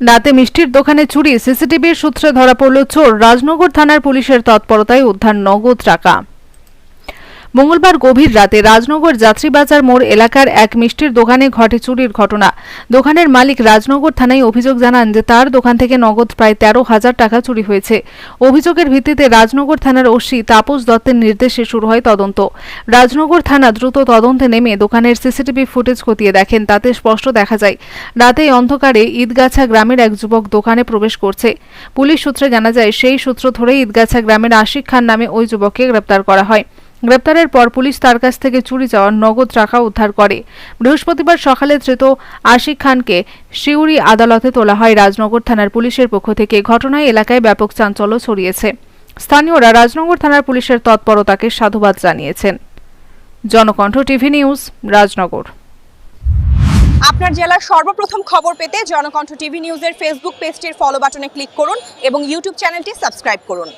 রাতে মিষ্টির দোকানে চুরি, সিসিটিভির সূত্রে ধরা পড়ল চোর। রাজনগর থানার পুলিশের তৎপরতায় উদ্ধার নগদ টাকা। মঙ্গলবার গভীর রাতে রাজনগর যাত্রীবাজার মোড় এলাকার এক মিষ্টির দোকানে ঘটে চুরির ঘটনা। দোকানের মালিক রাজনগর থানায় অভিযোগ জানান যে তার দোকান থেকে নগদ প্রায় তেরো হাজার টাকা চুরি হয়েছে। অভিযোগের ভিত্তিতে রাজনগর থানার ওসি তাপস দত্তের নির্দেশে শুরু হয় তদন্ত। রাজনগর থানা দ্রুত তদন্তে নেমে দোকানের সিসিটিভি ফুটেজ খতিয়ে দেখেন, তাতে স্পষ্ট দেখা যায়, রাতেই অন্ধকারে ঈদগাছা গ্রামের এক যুবক দোকানে প্রবেশ করছে। পুলিশ সূত্রে জানা যায়, সেই সূত্র ধরে ঈদগাছা গ্রামের আশিক খান নামে ওই যুবককে গ্রেপ্তার করা হয়। গ্রেপ্তারের পর পুলিশ তার কাছ থেকে চুরি যাওয়া নগদ টাকা উদ্ধার করে। বৃহস্পতিবার সকালে ধৃত আশিক খানকে শিউরি আদালতে তোলা হয়। রাজনগর থানার পুলিশের পক্ষ থেকে ঘটনায় এলাকায় ব্যাপক চাঞ্চল্য ছড়িয়েছে। স্থানীয়রা রাজনগর থানার পুলিশের তৎপরতাকে সাধুবাদ জানিয়েছেন। Janakantha TV news, Rajnagar. আপনার জেলার সর্বপ্রথম খবর পেতে জনকণ্ঠ টিভি নিউজের ফেসবুক পেজটির ফলো বাটনে ক্লিক করুন এবং ইউটিউব চ্যানেলটি সাবস্ক্রাইব করুন।